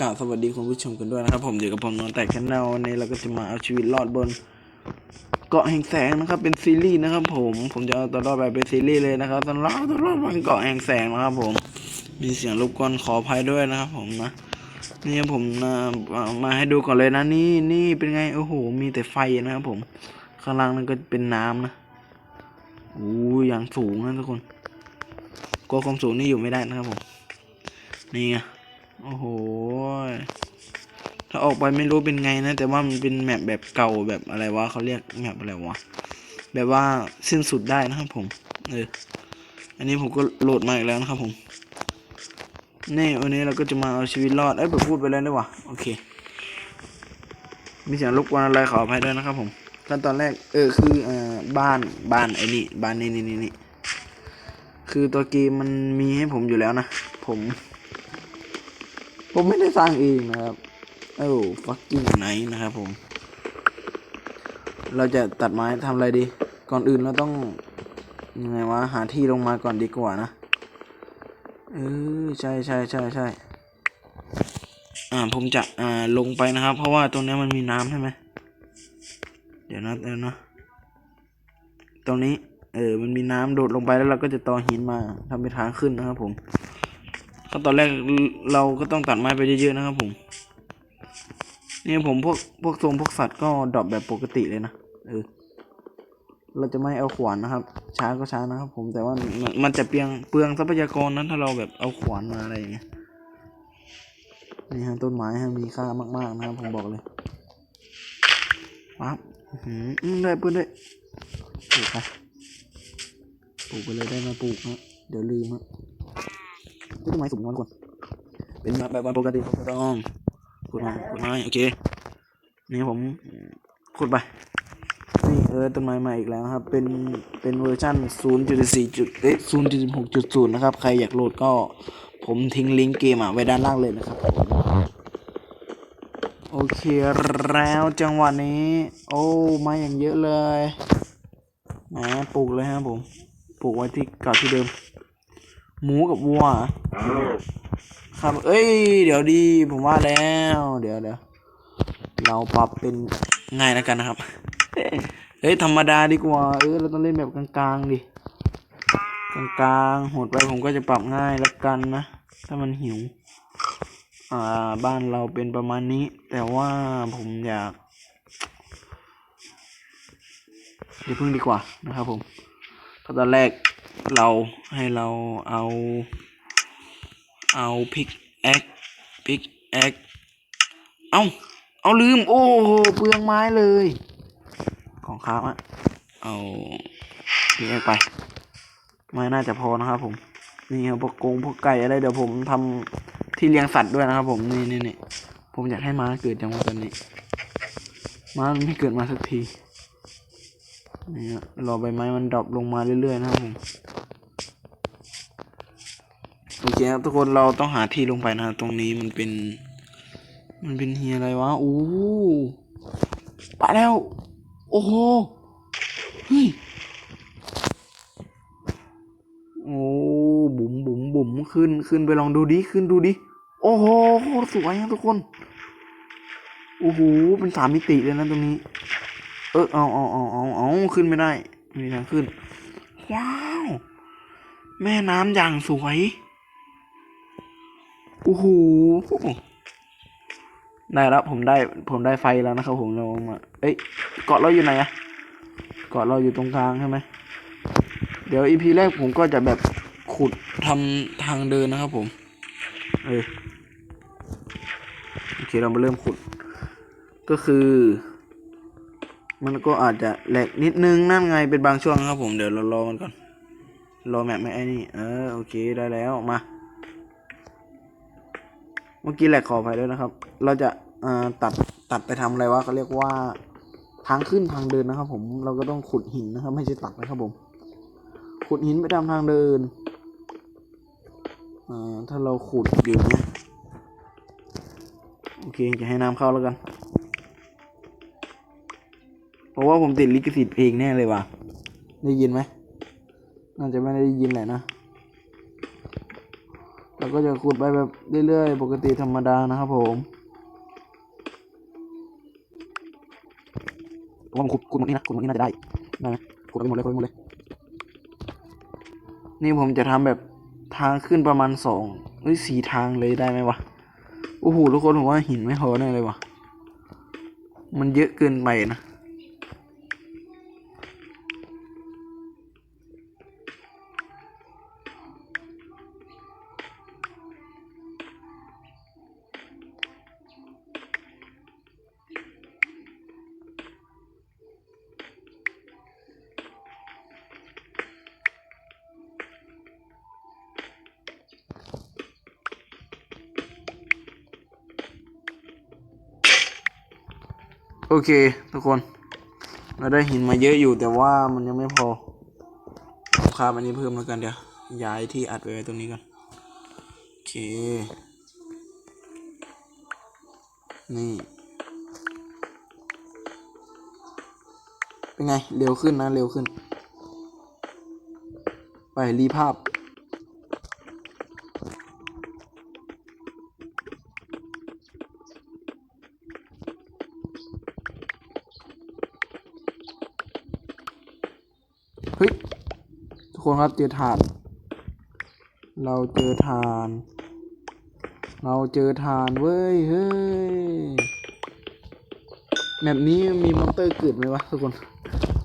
กล่าวสวัสดีคุณผู้ชมกันด้วยนะครับ ผมอยู่กับผมนอนแต่แคนแนลวันเราก็จะมาเอาชีวิตรอดบน เกาะแห่งแสงนะครับ เป็นซีรีส์นะครับ ผมผมจะเอาตัวรอดแบบเป็นซีรีส์เลยนะครับตอนรอดตัวรอดบนเกาะแห่งแสงนะครับ ผม มีเสียงรบกวนขออภัยด้วยนะครับ ผมนะนี่ผมนะมาให้ดูก่อนเลยนะนี่นี่เป็นไงโอ้โห มีแต่ไฟนะครับ ผมข้างล่างนั่นก็เป็นน้ำนะโอ้ยอย่างสูงนะทุกคนกลัวความสูงนี่อยู่ไม่ได้นะครับผมนี่ไง โอ้โห ถ้าออกไปไม่รู้เป็นไงนะ แต่ว่ามันเป็นแมปแบบเก่าแบบอะไรวะเขาเรียกแมปอะไรวะ แบบว่าสิ้นสุดได้นะครับผม เออ อันนี้ผมก็โหลดมาอีกแล้วนะครับผมนี่วันนี้เราก็จะมาเอาชีวิตรอด เอ้ยผมพูดไปแล้วนี่หวะโอเค มีเสียงรบกวนอะไรขออภัยด้วยนะครับผมขั้นตอนแรก เออ คืออ่บ้าน บ้านไอ้นี่ บ้านนี่นี่นี่นี่ คือตัวเกมมันมีให้ผมอยู่แล้วนะ ผม ผมไม่ได้สร้างเองนะครับโอ้ฟักกิ้งไหนนะครับผม เราจะตัดไม้ทำอะไรดี ก่อนอื่นเราต้องยังไงวะหาที่ลงมาก่อนดีกว่านะเออใช่ใช่ใช่ใช่อ่าผมจะอ่าลงไปนะครับ เพราะว่าตรงนี้มันมีน้ำใช่ไหมเดี๋ยวนะเดี๋ยวนะตรงนี้ เออมันมีน้ำโดดลงไปแล้วเราก็จะต่อหินมาทำเป็นทางขึ้นนะครับผม ขั้นตอนแรกเราก็ต้องตัดไม้ไปเยอะๆนะครับผมนี่ผมพวกพวกทรงพวกสัตว์ก็ดรอปแบบปกติเลยนะเออเราจะไม่เอาขวานนะครับ ช้าก็ช้านะครับผมแต่ว่ามันจะเปลืองเปลืองทรัพยากรนั้นถ้าเราแบบเอาขวานมาอะไรอย่างเงี้ยนี่ฮะต้นไม้ฮะมีค่ามาก ๆ นะครับผมบอกเลยปั๊บได้ปืนได้ปลูกไปปลูกไปเลยได้มาปลูกฮะเดี๋ยวลืมฮะ ต้นไม้สูงนอนก่อนเป็นแบบแบบปกติต้องขุดไม้ขุดไม้โอเคนี่ผมขุดไปนี่เออต้นไม้มาอีกแล้วครับ เป็นเป็นเวอร์ชัน0.4จุดเอ๊ะ0.6.0 นะครับ ใครอยากโหลดก็ผมทิ้งลิงก์เกมอะไว้ด้านล่างเลยนะครับ โอเคแล้วจังหวะนี้ โอ้มาอย่างเยอะเลยแหมปลูกเลยฮะผม ปลูกไว้ที่เก่าที่เดิม หมูกับวัวครับเอ้ย เดี๋ยวดี ผมว่าแล้ว เดี๋ยวเดี๋ยวเราปรับเป็นง่ายแล้วกันนะครับ เฮ้ยธรรมดาดีกว่า เออเราต้องเล่นแบบกลางๆดิ กลางๆโหดไปผมก็จะปรับง่ายแล้วกันนะ ถ้ามันหิว อ่า บ้านเราเป็นประมาณนี้ แต่ว่าผมอยาก เดี๋ยวพึ่งดีกว่านะครับผมตอนแรก เราให้เราเอาเอาพิกแอคพิกแอคเอาเอาลืม โอ้โหเปลืองไม้เลย ของค้างอะเอาพิกแอคไปไม้น่าจะพอนะครับผม นี่ครับพวกกงพวกไก่อะไรเดี๋ยวผมทำที่เลี้ยงสัตว์ด้วยนะครับผมนี่นี่นี่ผมอยากให้ม้าเกิดจังหวะตอนนี้ม้าไม่เกิดมาสักที นี่ฮะรอใบไม้มันดรอปลงมาเรื่อยๆนะครับผมโอเคครับทุกคนเราต้องหาที่ลงไปนะตรงนี้มันเป็น มันเป็นเฮียอะไรวะอู้ไปแล้ว โอ้โหเฮ้ยโอ้บุ๋มบุ๋มบุ๋มขึ้นขึ้นไปลองดูดิขึ้นดูดิโอ้โหโคตรสวยนะทุกคนโอ้โหเป็นสามมิติเลยนะตรงนี้ เออเอาเอาเอาเอาเอาขึ้นไม่ได้ไม่มีทางขึ้น ว้าว แม่น้ำอย่างสวยโอ้โหได้แล้วผมได้ผมได้ไฟแล้วนะครับผมเรามาเอ้ยเกาะเราอยู่ไหนอะเกาะเราอยู่ตรงกลางใช่ไหมเดี๋ยวอีพีแรกผมก็จะแบบขุดทำทางเดินนะครับผมเออโอเคเรามาเริ่มขุด ก็คือ มันก็อาจจะแหลกนิดนึงนั่นไงเป็นบางช่วงครับผมเดี๋ยวเรารอมันก่อนรอแมปไม่ไอ้นี่เออโอเคได้แล้วมา เมื่อกี้แหลกขออภัยด้วยนะครับ เราจะอ่าตัดตัดไปทำอะไรวะเขาเรียกว่าทางขึ้นทางเดินนะครับ ผมเราก็ต้องขุดหินนะครับ ไม่ใช่ตัดนะครับผม ขุดหินไปทำทางเดินอ่าถ้าเราขุดอยู่เนี้ยโอเคจะให้น้ำเข้าแล้วกัน ราะว่าผมติดลิขสิทธิ์เพลงแน่เลยว่ะ ได้ยินไหมน่าจะไม่ได้ยินแหละนะเราก็จะขุดไปแบบเรื่อยๆ ปกติธรรมดานะครับผมผมว่าผมขุดขุดหมดนี้นะขุดหมดนี้น่าจะได้ได้ไหมขุดไปหมดเลยขุดไปหมดเลย นี่ผมจะทำแบบทางขึ้นประมาณสองหรือสี่ทางเลยได้ไหมวะโอ้โหทุกคนผมว่าหินไม่พอแน่เลยวะมันเยอะเกินไปนะ โอเค ทุกคน เราได้หินมาเยอะอยู่แต่ว่ามันยังไม่พอผมคาบอันนี้เพิ่มแล้วกันเดี๋ยว ย้ายที่อัดไว้ตรงนี้ก่อนโอเค นี่เป็นไง เร็วขึ้นนะ เร็วขึ้น ไปรีภาพ เฮ้ยทุกคนครับเจอถ่าน เราเจอถ่าน เราเจอถ่านเว้ยเฮ้ยแบบนี้มีมอนเตอร์เกิดไหมวะทุกคน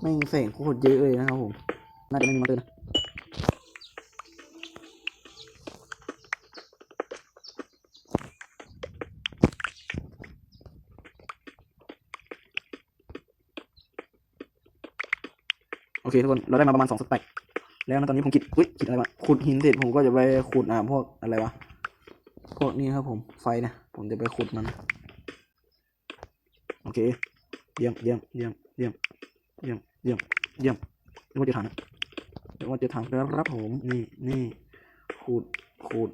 แม่งแสงโคตรเยอะเลยนะครับผมน่าจะไม่มีมอนเตอร์นะ โอเคทุกคนเราได้มาประมาณสองสเต็กแล้วนะตอนนี้ผมคิดอุ้ยคิดอะไรวะขุดหินเสร็จผมก็จะไปขุดอ่าพวกอะไรวะพวกนี้ครับผมไฟนะผมจะไปขุดมัน โอเคเยี่ยมเยี่ยมเยี่ยมเยี่ยมเยี่ยมเยี่ยมเยี่ยมเดี๋ยวว่าจะถามเดี๋ยวว่าจะถามแล้วครับผมนี่นี่ขุดขุด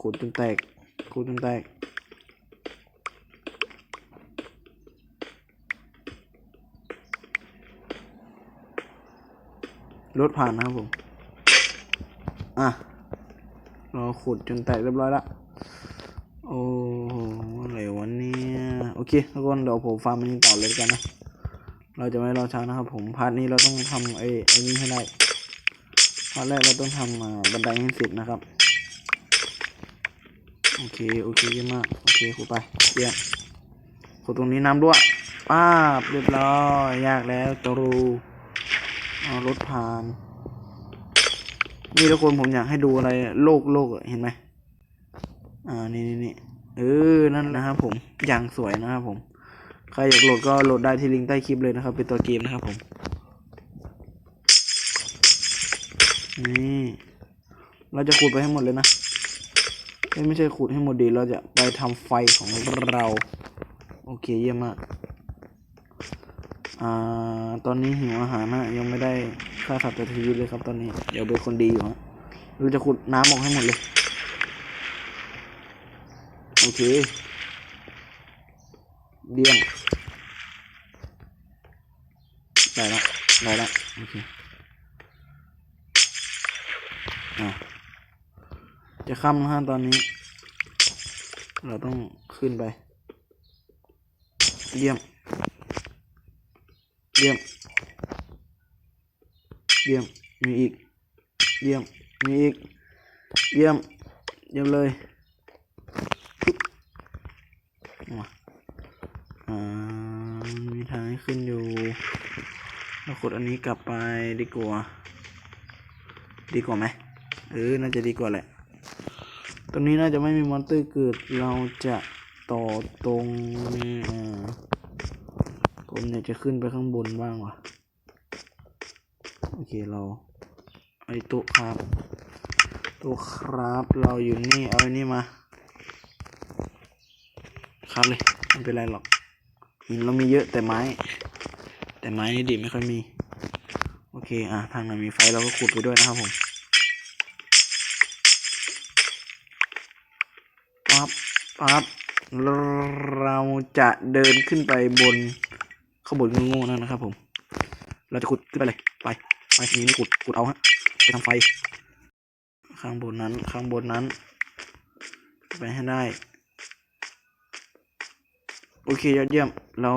ขุดจนแตกขุดจนแตก รถผ่านนะครับผม อะ เราขุดจนแตกเรียบร้อยละ โอ้โหอะไรวะเนี่ย โอเคทุกคนเดี๋ยวผมฟาร์มมันนี้ต่อเลยกันนะ เราจะไม่รอช้านะครับผม พาร์ทนี้เราต้องทำไอ้ไอ้นี้ให้ได้ พาร์ทแรกเราต้องทำบันไดให้เสร็จนะครับ โอเค โอเคเยี่ยมมาก โอเคขุดไปเยี่ยมขุดตรงนี้น้ำด้วยป้าบเรียบร้อย ยากแล้วจรู เอารถผ่าน นี่ทุกคนผมอยากให้ดูอะไรโลกโลกเห็นไหมอ่านี่นี่นี่เออนั่นนะครับผมอย่างสวยนะครับผม ใครอยากโหลดก็โหลดได้ที่ลิงก์ใต้คลิปเลยนะครับ เป็นตัวเกมนะครับผมนี่เราจะขุดไปให้หมดเลยนะไม่ใช่ขุดให้หมดดีเราจะไปทำไฟของเรา โอเคเยี่ยมมาก อ่า ตอนนี้หิวอาหารนะยังไม่ได้ค่าสัตว์ชีวิตเลยครับตอนนี้ เดี๋ยวเป็นคนดีอยู่ฮะเราจะขุดน้ำออกให้หมดเลย โอเคเดี่ยมได้ละได้ละโอเคอะจะค่ำนะฮะตอนนี้ เราต้องขึ้นไป เยี่ยม เยี่ยม เยี่ยม มีอีก เยี่ยม มีอีก เยี่ยม เยี่ยมเลยมาอ่ามีทางให้ขึ้นอยู่เรากดอันนี้กลับไปดีกว่า ดีกว่าไหมเออ น่าจะดีกว่าแหละ ตรงนี้น่าจะไม่มีมอนเตอร์เกิด เราจะต่อตรงอ่า ผมอยากจะขึ้นไปข้างบนบ้างวะโอเคเราไอโต๊ครับโต๊ครับเราอยู่นี่เอาไอ้นี่มา ครับเลยไม่เป็นไรหรอกหินเรามีเยอะแต่ไม้ แต่ไม้นี่ดิไม่ค่อยมี โอเคอะทางไหนมีไฟเราก็ขุดไปด้วยนะครับผมปั๊บปั๊บเราจะเดินขึ้นไปบน ข้างบนโง่ๆนั่นนะครับ ผม เราจะขุดขึ้นไปเลย ไป ไปนี่นี่ขุด ขุดเอาฮะ ไปทำไฟ ข้างบนนั้น ข้างบนนั้น ไปให้ได้ โอเคยอดเยี่ยม เรา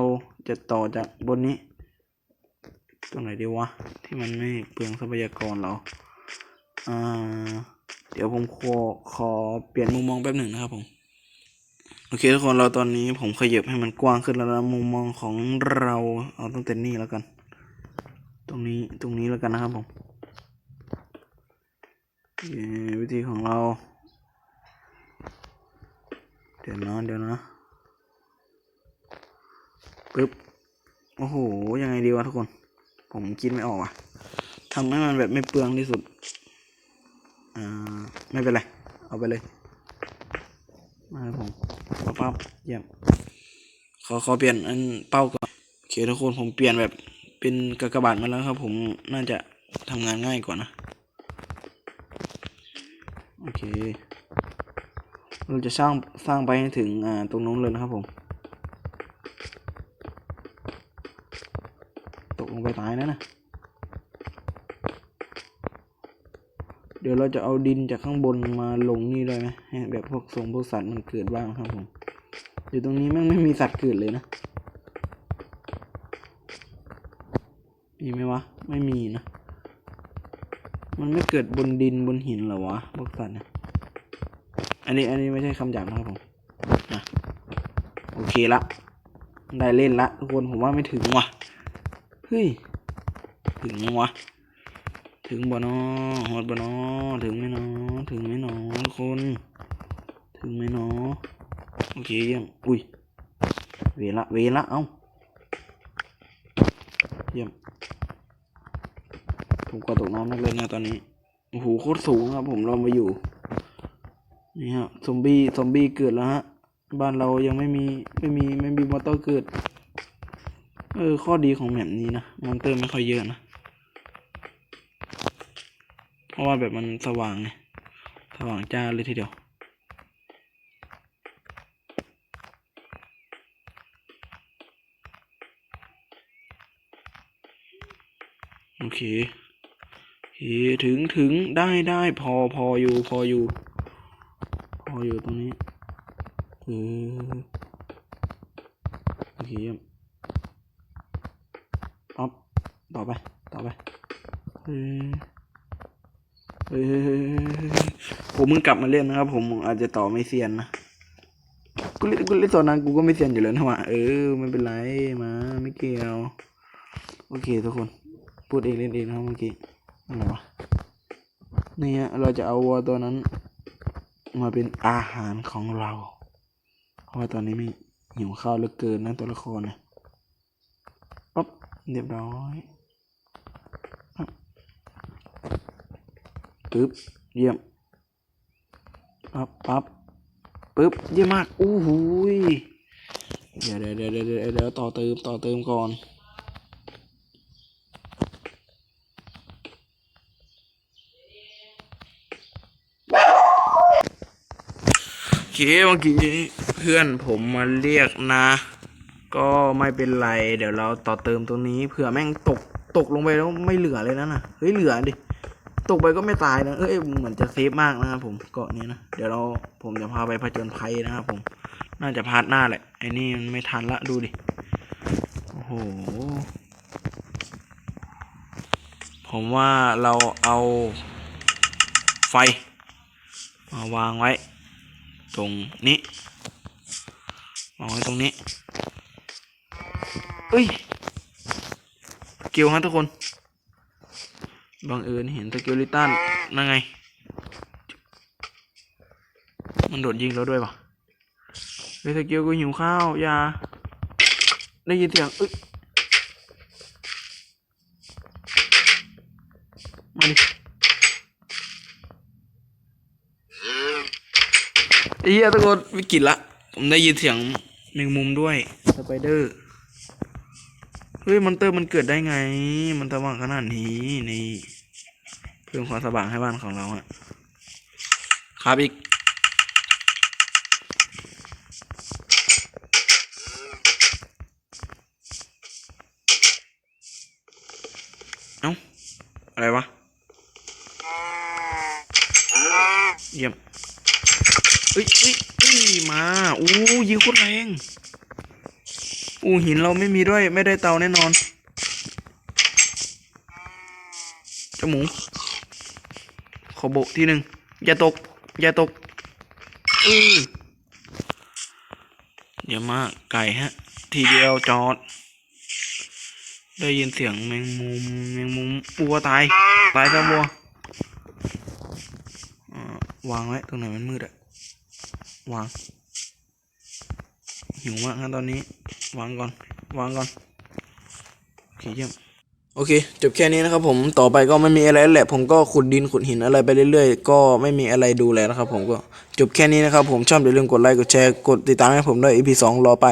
จะต่อจากบนนี้ ตรงไหนดีวะ ที่มันไม่เปลืองทรัพยากรเรา อ่า เดี๋ยวผมขอขอเปลี่ยนมุมมองแป๊บหนึ่งนะครับผม โอเคทุกคนเราตอนนี้ผมขยับให้มันกว้างขึ้นแล้วนะมุมมองของเราเอาตั้งแต่นี่แล้วกัน ตรงนี้ตรงนี้แล้วกันนะครับผมวิธีของเรา เดี๋ยวนะเดี๋ยวนะปึ๊บโอ้โหยังไงดีวะทุกคน ผมคิดไม่ออกอะทำให้มันแบบไม่เปลืองที่สุดอ่าไม่เป็นไร เอาไปเลย มาครับผมปั๊บปั๊บเยี่ยมขอขอเปลี่ยนอันเป้าก่อนโอเคทุกคนผมเปลี่ยนแบบเป็นกากบาทมาแล้วครับ ผมน่าจะทำงานง่ายกว่านะ โอเค เราจะสร้างสร้างไปให้ถึงอ่าตรงนู้นเลยนะครับผม ตกลงไปตายนะนะ เดี๋ยวเราจะเอาดินจากข้างบนมาลงนี่ได้ไหมให้แบบพวกทรงพวกสัตว์มันเกิดบ้างครับผมอยู่ตรงนี้แม่งไม่มีสัตว์เกิดเลยนะมีไหมวะ ไม่มีนะ มันไม่เกิดบนดินบนหินเหรอวะพวกสัตว์นี่ยอันนี้อันนี้ไม่ใช่คำหยาบนะครับผมนะโอเคละ ได้เล่นละทุกคนผมว่าไม่ถึงว่ะ เฮ้ย ถึงยังวะ ถึงบ่นอฮอดบ่นอถึงไหมนอถึงไหมนอทุกคน ถึงไหมนอโอเคยี่ยมอุ้ยเวละเวละเอ้าเยี่ยมผมก็ตกน้ำนักเลยนะตอนนี้โอ้โหโคตรสูงครับ ผมเรามาอยู่ นี่ฮะซอมบี้ซอมบี้เกิดแล้วฮะ บ้านเรายังไม่มีไม่มีไม่มีมอเตอร์เกิด เออข้อดีของแบบนี้นะมอนเตอร์ไม่ค่อยเยอะนะ ราะว่าแบบมันสว่างไงสว่างจ้าเลยทีเดียว โอเคโอเคถึงถึงได้ได้พอพออยู่พออยู่ พออยู่ตรงนี้เออโอเคเยี่ยมปั๊บต่อไป ต่อไปเฮ้ เฮ้ยผมมึงกลับมาเล่นนะครับผมอาจจะต่อไม่เซียนนะกูเล่นกูเล่นตอนนั้นกูก็ไม่เซียนอยู่แล้วนะวะเออไม่เป็นไรมาไม่เกี่ยวโอเคทุกคน พูดเองเล่นเองนะครับเมื่อกี้อะไรวะนี่ฮะเราจะเอาวัวตัวนั้น มาเป็นอาหารของเรา เพราะว่าตอนนี้มีหิวข้าวเหลือเกินนะตัวละครนี่ยปั๊บเรียบร้อยปั๊บ ปึ๊บเยี่ยมปั๊บปั๊บปึ๊บเยี่ยมมากอู้หูยเดี๋ยวเดี๋ยวเดี๋ยวเดี๋ยวเดี๋ยวเดี๋ยวต่อเติมต่อเติมก่อนโอเคเมื่อกี้เพื่อนผมมาเรียกนะ ก็ไม่เป็นไร เดี๋ยวเราต่อเติมตรงนี้เผื่อแม่งตกตกลงไปแล้วไม่เหลือเลยนะน่ะเฮ้ยเหลือดิ ตกไปก็ไม่ตายนะเอ้ยเหมือนจะเซฟมากนะครับผมเกาะนี้นะเดี๋ยวเราผมจะพาไปผจญภัยนะครับผม น่าจะพาร์ทหน้าแหละไอ้นี่มันไม่ทันละดูดิโอ้โหผมว่าเราเอาไฟมาวางไว้ ตรงนี้วางไว้ตรงนี้เอ้ยสกิลฮะทุกคน บังเอิญเห็นสกิลลิตันนั่นไง มันโดดยิงเราด้วยปะเฮ้ยสกิลกูหิวข้าวอย่าได้ยินเสียงเอ้ยมาดิไอ้เหี้ยทุกคนวิกฤตละ ผมได้ยินเสียงแมงมุมด้วยสไปเดอร์เฮ้ยมอนเตอร์มันเกิดได้ไง มันสว่างขนาดนี้นี่ เพิ่มความสว่างให้บ้านของเราอะครับอีก เอ้า อะไรวะ เยี่ยมเอ้ยเอ้ยเอ้ยมาอู้ยิงโคตรแรงอู้หินเราไม่มีด้วย ไม่ได้เตาแน่นอนจมูข อโบกทีหนึ่งอย่าตก อย่าตกเออเดี๋ยวมาไก่ฮะ ทีเดียวจอด ได้ยินเสียงแมงมุมแมงมุมปัวตาย ตายซะบัววางไว้ตรงไหนมันมืดอะวางหิวมากฮะตอนนี้ วางก่อน วางก่อนโอเคเยี่ยม โอเค จบแค่นี้นะครับผมต่อไปก็ไม่มีอะไรแล้วแหละ ผมก็ขุดดินขุดหินอะไรไปเรื่อยๆ ก็ไม่มีอะไรดูแลนะครับผมก็จบแค่นี้นะครับผมชอบอย่าลืมกดไลค์กดแชร์กดติดตามให้ผมด้วย EP 2 รอไป